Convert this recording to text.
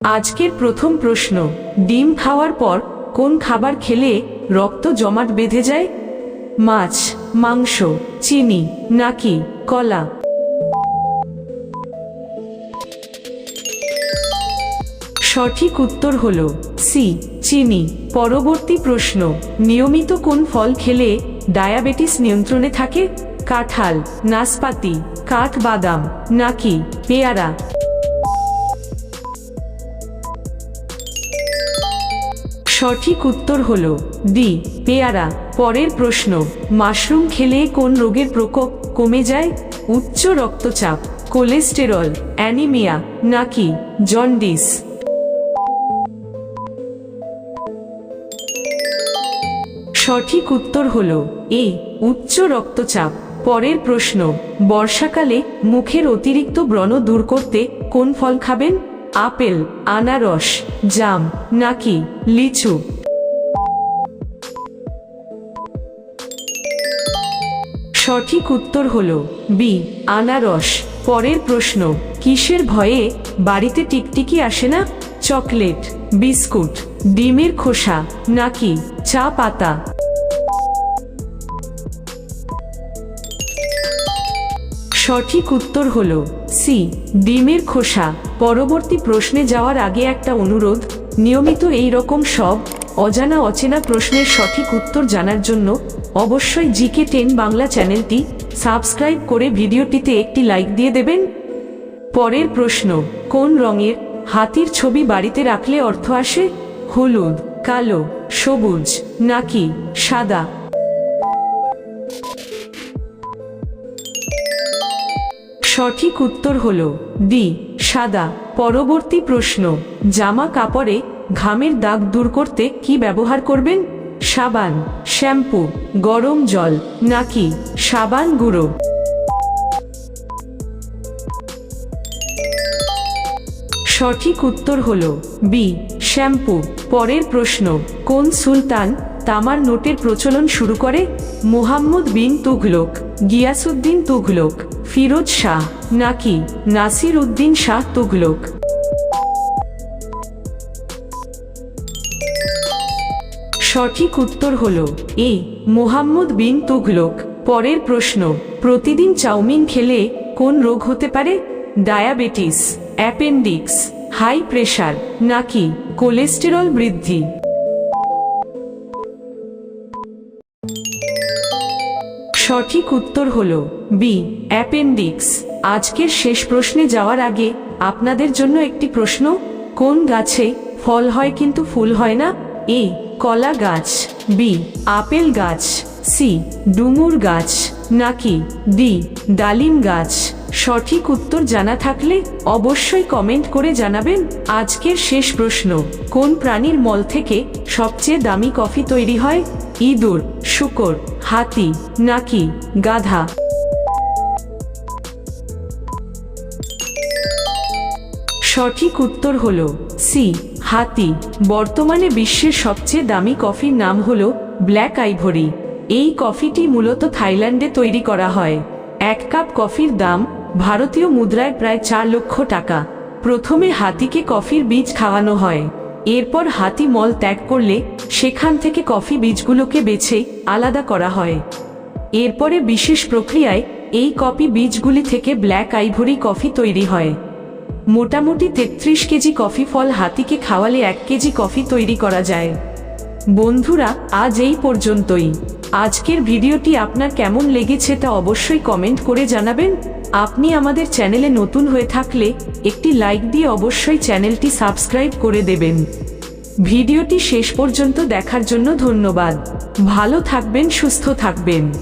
আজকের প্রথম প্রশ্ন, ডিম খাওয়ার পর কোন খাবার খেলে রক্ত জমাট বেঁধে যায়? মাছ, মাংস, চিনি, নাকি কলা? সঠিক উত্তর হল সি চিনি। পরবর্তী প্রশ্ন, নিয়মিত কোন ফল খেলে ডায়াবেটিস নিয়ন্ত্রণে থাকে? কাঁঠাল, নাশপাতি, কাঠবাদাম, নাকি পেয়ারা? সঠিক উত্তর হল ডি, পেয়ারা। পরের প্রশ্ন, মাশরুম খেলে কোন রোগের প্রকোপ কমে যায়? উচ্চ রক্তচাপ, কোলেস্টেরল, অ্যানিমিয়া, নাকি জন্ডিস? সঠিক উত্তর হল এ, উচ্চ রক্তচাপ। পরের প্রশ্ন, বর্ষাকালে মুখের অতিরিক্ত ব্রণ দূর করতে কোন ফল খাবেন? আপেল, আনারস, জাম, নাকি লিচু? সঠিক উত্তর হল বি, আনারস। পরের প্রশ্ন, কিসের ভয়ে বাড়িতে টিকটিকি আসে না? চকলেট, বিস্কুট, ডিমের খোসা, নাকি চা পাতা? সঠিক উত্তর হল সি ডিমের খোসা। পরবর্তী প্রশ্নে যাওয়ার আগে একটা অনুরোধ, নিয়মিত এই রকম সব, অজানা অচেনা প্রশ্নের সঠিক উত্তর জানার জন্য অবশ্যই জিকে টেন বাংলা চ্যানেলটি সাবস্ক্রাইব করে ভিডিওটিতে একটি লাইক দিয়ে দেবেন। পরের প্রশ্ন, কোন রঙের হাতির ছবি বাড়িতে রাখলে অর্থ আসে? হলুদ, কালো, সবুজ, নাকি সাদা? সঠিক উত্তর হল ডি সাদা। পরবর্তী প্রশ্ন, জামা কাপড়ে ঘামের দাগ দূর করতে কি ব্যবহার করবেন? সাবান, শ্যাম্পু, গরম জল, নাকি সাবান গুঁড়ো? সঠিক উত্তর হল বি শ্যাম্পু। পরের প্রশ্ন, কোন সুলতান তামার নোটের প্রচলন শুরু করে? মুহাম্মদ বিন তুঘলক গিয়াসুদ্দিন তুঘলক। ফিরোজ শাহ, নাকি নাসির উদ্দিন শাহ তুঘলক সঠিক উত্তর হল এ, মোহাম্মদ বিন তুঘলক পরের প্রশ্ন, প্রতিদিন চাউমিন খেলে কোন রোগ হতে পারে? ডায়াবেটিস, অ্যাপেন্ডিক্স, হাই প্রেশার, নাকি কোলেস্টেরল বৃদ্ধি? সঠিক উত্তর হল বি, অ্যাপেন্ডিক্স। আজকের শেষ প্রশ্নে যাওয়ার আগে আপনাদের জন্য একটি প্রশ্ন, কোন গাছে ফল হয় কিন্তু ফুল হয় না? এ, কলা গাছ, বি, আপেল গাছ, সি, ডুমুর গাছ, নাকি ডি, ডালিম গাছ? সঠিক উত্তর জানা থাকলে অবশ্যই কমেন্ট করে জানাবেন আজকের শেষ প্রশ্ন, কোন প্রাণীর মল থেকে সবচেয়ে দামি কফি তৈরি হয়? ইঁদুর, শুকর, হাতি, নাকি গাধা? সঠিক উত্তর হল সি হাতি। বর্তমানে বিশ্বের সবচেয়ে দামি কফির নাম হল ব্ল্যাক আইভরি। এই কফিটি মূলত থাইল্যান্ডে তৈরি করা হয়। এক কাপ কফির দাম ভারতীয় মুদ্রায় প্রায় চার লক্ষ টাকা। প্রথমে হাতিকে কফির বীজ খাওয়ানো হয়। এরপর হাতি মল ত্যাগ করলে সেখান থেকে কফি বীজগুলোকে বেছে আলাদা করা হয়। এরপরে বিশেষ প্রক্রিয়ায় এই কফি বীজগুলি থেকে ব্ল্যাক আইভরি কফি তৈরি হয়। মোটামুটি তেত্রিশ কেজি কফি ফল হাতিকে খাওয়ালে এক কেজি কফি তৈরি করা যায়। বন্ধুরা, আজ এই পর্যন্তই। আজকের ভিডিওটি আপনার কেমন লেগেছে তা অবশ্যই কমেন্ট করে জানাবেন। আপনি আমাদের চ্যানেলে নতুন হয়ে থাকলে একটি লাইক দিয়ে অবশ্যই চ্যানেলটি সাবস্ক্রাইব করে দেবেন। ভিডিওটি শেষ পর্যন্ত দেখার জন্য ধন্যবাদ। ভালো থাকবেন, সুস্থ থাকবেন।